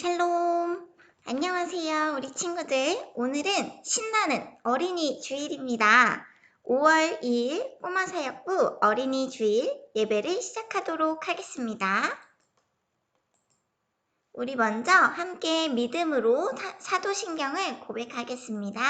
샬롬! 안녕하세요, 우리 친구들. 오늘은 신나는 어린이 주일입니다. 5월 2일 꼬마 사역부 어린이 주일 예배를 시작하도록 하겠습니다. 우리 먼저 함께 믿음으로 사- 사도신경을 고백하겠습니다.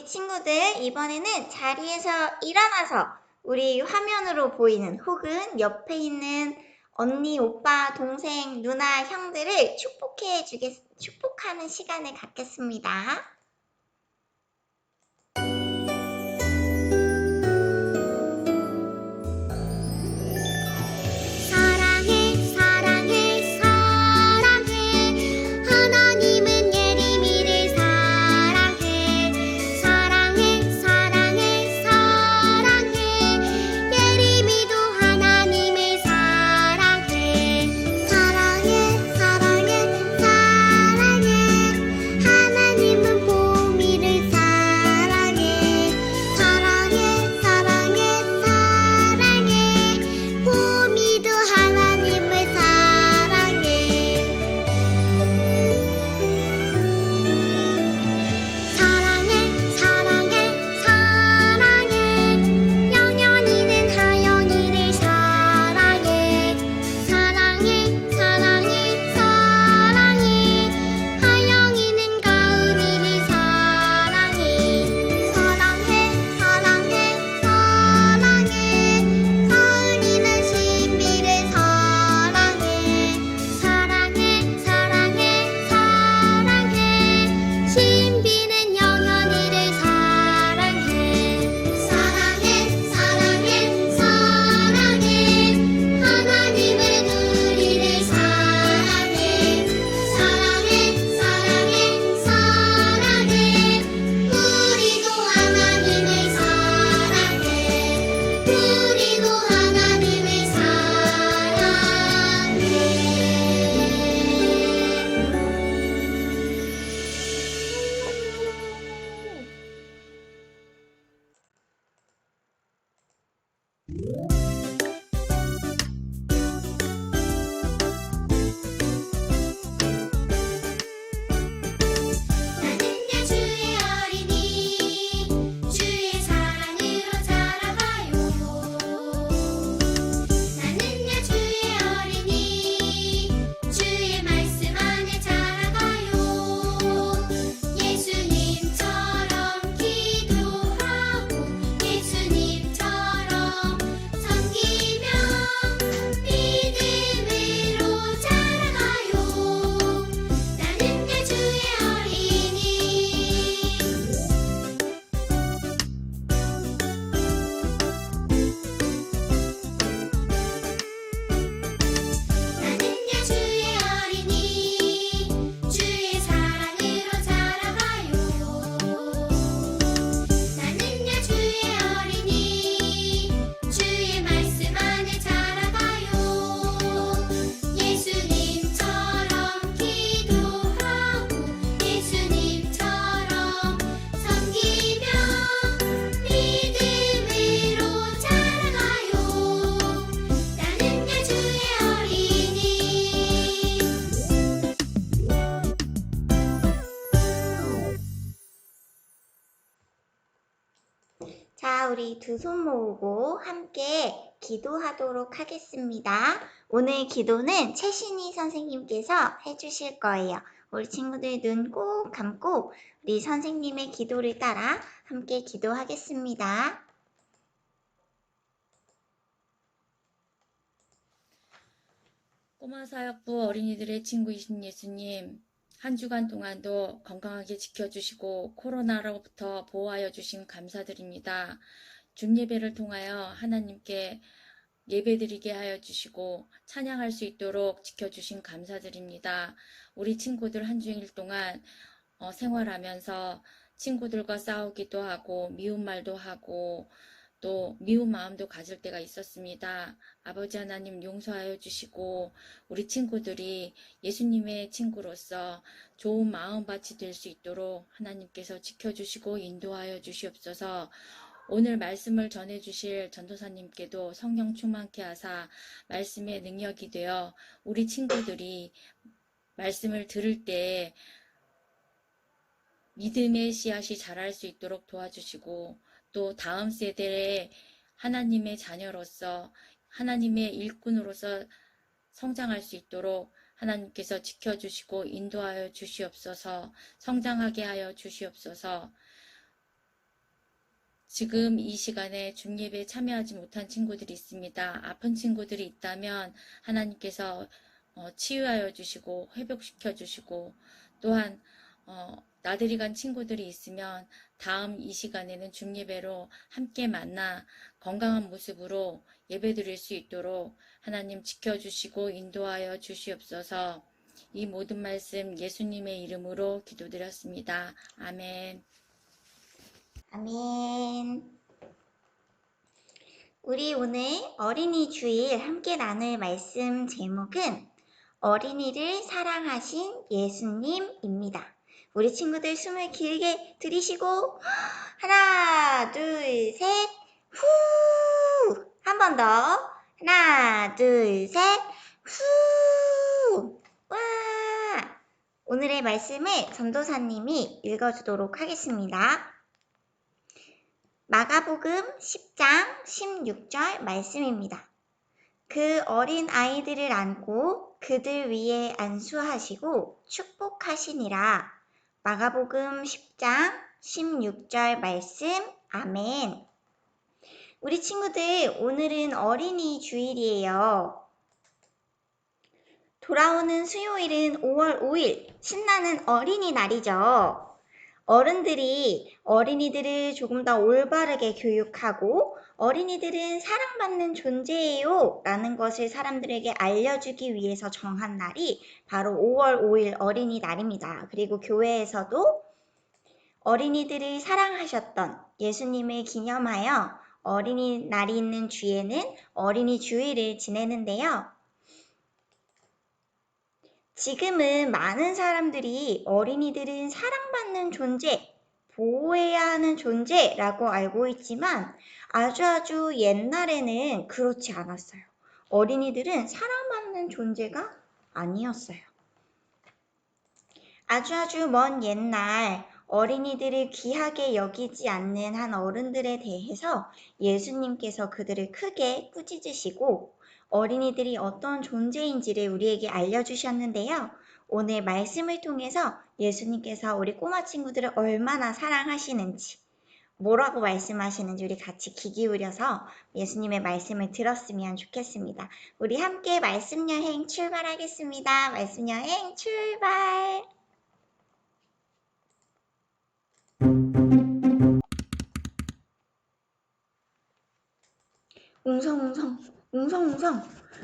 우리 친구들 이번에는 자리에서 일어나서 우리 화면으로 보이는 혹은 옆에 있는 언니, 오빠, 동생, 누나, 형들을 축복해 주겠, 축복하는 시간을 갖겠습니다. 우리 두 손 모으고 함께 기도하도록 하겠습니다. 오늘 기도는 최신희 선생님께서 해주실 거예요. 우리 친구들 눈 꼭 감고 우리 선생님의 기도를 따라 함께 기도하겠습니다. 꼬마 사역부 어린이들의 친구이신 예수님, 한 주간 동안도 건강하게 지켜주시고 코로나로부터 보호하여 주심 감사드립니다. 중예배를 통하여 하나님께 예배드리게 하여 주시고 찬양할 수 있도록 지켜주신 감사드립니다. 우리 친구들 한 주일 동안 어, 생활하면서 친구들과 싸우기도 하고 미운 말도 하고 또 미운 마음도 가질 때가 있었습니다. 아버지 하나님 용서하여 주시고 우리 친구들이 예수님의 친구로서 좋은 마음밭이 될 수 있도록 하나님께서 지켜주시고 인도하여 주시옵소서. 오늘 말씀을 전해 주실 전도사님께도 성령 충만케 하사 말씀의 능력이 되어 우리 친구들이 말씀을 들을 때 믿음의 씨앗이 자랄 수 있도록 도와주시고 또 다음 세대의 하나님의 자녀로서 하나님의 일꾼으로서 성장할 수 있도록 하나님께서 지켜주시고 인도하여 주시옵소서 성장하게 하여 주시옵소서 지금 이 시간에 중예배에 참여하지 못한 친구들이 있습니다. 아픈 친구들이 있다면 하나님께서 어, 치유하여 주시고 회복시켜 주시고 또한 어, 나들이 간 친구들이 있으면 다음 이 시간에는 중예배로 함께 만나 건강한 모습으로 예배 드릴 수 있도록 하나님 지켜주시고 인도하여 주시옵소서 이 모든 말씀 예수님의 이름으로 기도드렸습니다. 아멘. 아멘. 우리 오늘 어린이 주일 함께 나눌 말씀 제목은 어린이를 사랑하신 예수님입니다. 우리 친구들 숨을 길게 들이쉬고 하나, 둘, 셋, 후! 한 번 더. 하나, 둘, 셋, 후! 와! 오늘의 말씀을 전도사님이 읽어주도록 하겠습니다. 마가복음 10장 16절 말씀입니다. 그 어린 아이들을 안고 그들 위에 안수하시고 축복하시니라. 마가복음 10장 16절 말씀. 아멘. 우리 친구들, 오늘은 어린이 주일이에요. 돌아오는 수요일은 5월 5일, 신나는 어린이날이죠. 어른들이 어린이들을 조금 더 올바르게 교육하고 어린이들은 사랑받는 존재예요 라는 것을 사람들에게 알려주기 위해서 정한 날이 바로 5월 5일 어린이날입니다. 그리고 교회에서도 어린이들을 사랑하셨던 예수님을 기념하여 어린이날이 있는 주에는 어린이 주일을 지내는데요. 지금은 많은 사람들이 어린이들은 사랑받는 존재, 보호해야 하는 존재라고 알고 있지만 아주 아주 옛날에는 그렇지 않았어요. 어린이들은 사랑받는 존재가 아니었어요. 아주 아주 먼 옛날 어린이들을 귀하게 여기지 않는 한 어른들에 대해서 예수님께서 그들을 크게 꾸짖으시고 어린이들이 어떤 존재인지를 우리에게 알려주셨는데요. 오늘 말씀을 통해서 예수님께서 우리 꼬마 친구들을 얼마나 사랑하시는지, 뭐라고 말씀하시는지 우리 같이 귀 기울여서 예수님의 말씀을 들었으면 좋겠습니다. 우리 함께 말씀 여행 출발하겠습니다. 말씀 여행 출발! 웅성웅성, 웅성웅성.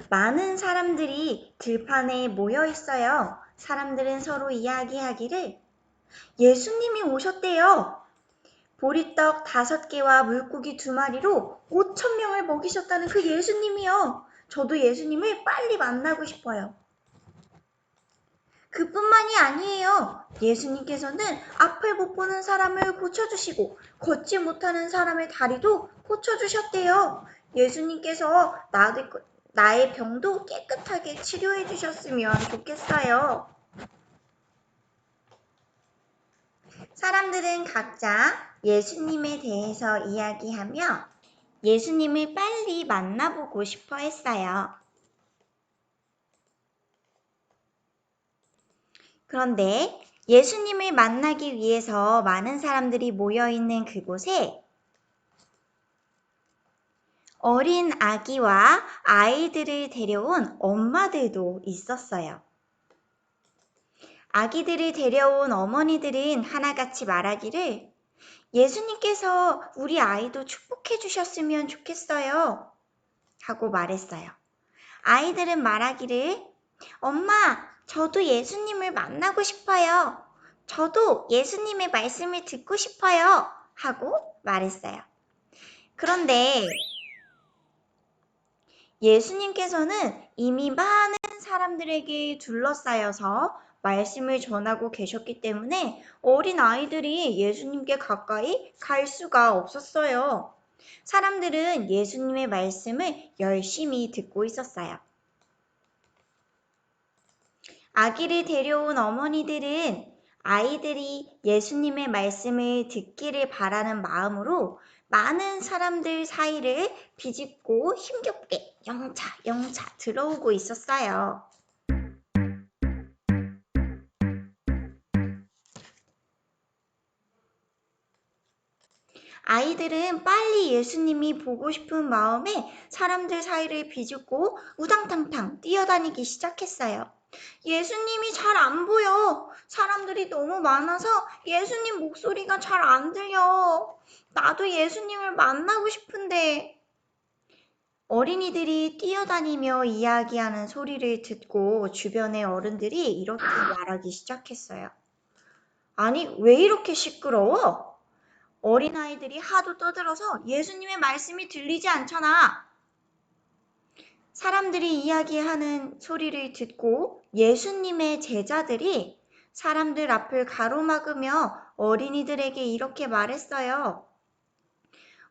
많은 사람들이 들판에 모여 있어요. 사람들은 서로 이야기하기를 예수님이 오셨대요. 보리떡 다섯 개와 물고기 두 마리로 오천 명을 먹이셨다는 그 예수님이요. 저도 예수님을 빨리 만나고 싶어요. 그뿐만이 아니에요. 예수님께서는 앞을 못 보는 사람을 고쳐주시고 걷지 못하는 사람의 다리도 고쳐주셨대요. 예수님께서 나의, 나의 병도 깨끗하게 치료해 주셨으면 좋겠어요. 사람들은 각자 예수님에 대해서 이야기하며 예수님을 빨리 만나보고 싶어 했어요. 그런데 예수님을 만나기 위해서 많은 사람들이 모여 있는 그곳에 어린 아기와 아이들을 데려온 엄마들도 있었어요. 아기들을 데려온 어머니들은 하나같이 말하기를 예수님께서 우리 아이도 축복해 주셨으면 좋겠어요. 하고 말했어요. 아이들은 말하기를 엄마, 저도 예수님을 만나고 싶어요. 저도 예수님의 말씀을 듣고 싶어요. 하고 말했어요. 그런데 예수님께서는 이미 많은 사람들에게 둘러싸여서 말씀을 전하고 계셨기 때문에 어린 아이들이 예수님께 가까이 갈 수가 없었어요. 사람들은 예수님의 말씀을 열심히 듣고 있었어요. 아기를 데려온 어머니들은 아이들이 예수님의 말씀을 듣기를 바라는 마음으로 많은 사람들 사이를 비집고 힘겹게 영차 영차 들어오고 있었어요. 아이들은 빨리 예수님이 보고 싶은 마음에 사람들 사이를 비집고 우당탕탕 뛰어다니기 시작했어요. 예수님이 잘 안 보여. 사람들이 너무 많아서 예수님 목소리가 잘 안 들려. 나도 예수님을 만나고 싶은데. 어린이들이 뛰어다니며 이야기하는 소리를 듣고 주변의 어른들이 이렇게 말하기 시작했어요. 아니, 왜 이렇게 시끄러워? 어린아이들이 하도 떠들어서 예수님의 말씀이 들리지 않잖아. 사람들이 이야기하는 소리를 듣고 예수님의 제자들이 사람들 앞을 가로막으며 어린이들에게 이렇게 말했어요.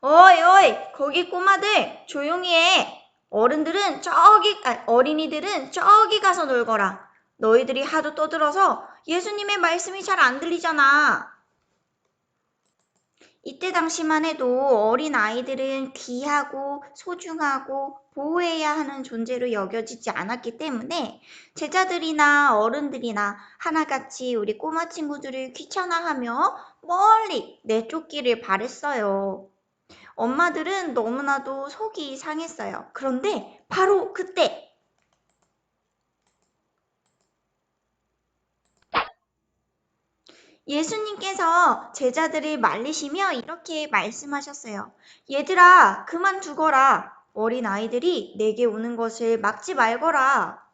어이, 어이, 거기 꼬마들, 조용히 해. 어른들은 저기, 아, 어린이들은 저기 가서 놀거라. 너희들이 하도 떠들어서 예수님의 말씀이 잘 안 들리잖아. 이때 당시만 해도 어린 아이들은 귀하고 소중하고 보호해야 하는 존재로 여겨지지 않았기 때문에 제자들이나 어른들이나 하나같이 우리 꼬마 친구들을 귀찮아하며 멀리 내쫓기를 바랬어요. 엄마들은 너무나도 속이 상했어요. 그런데 바로 그때 예수님께서 제자들을 말리시며 이렇게 말씀하셨어요. 얘들아, 그만 두거라. 어린 아이들이 내게 오는 것을 막지 말거라.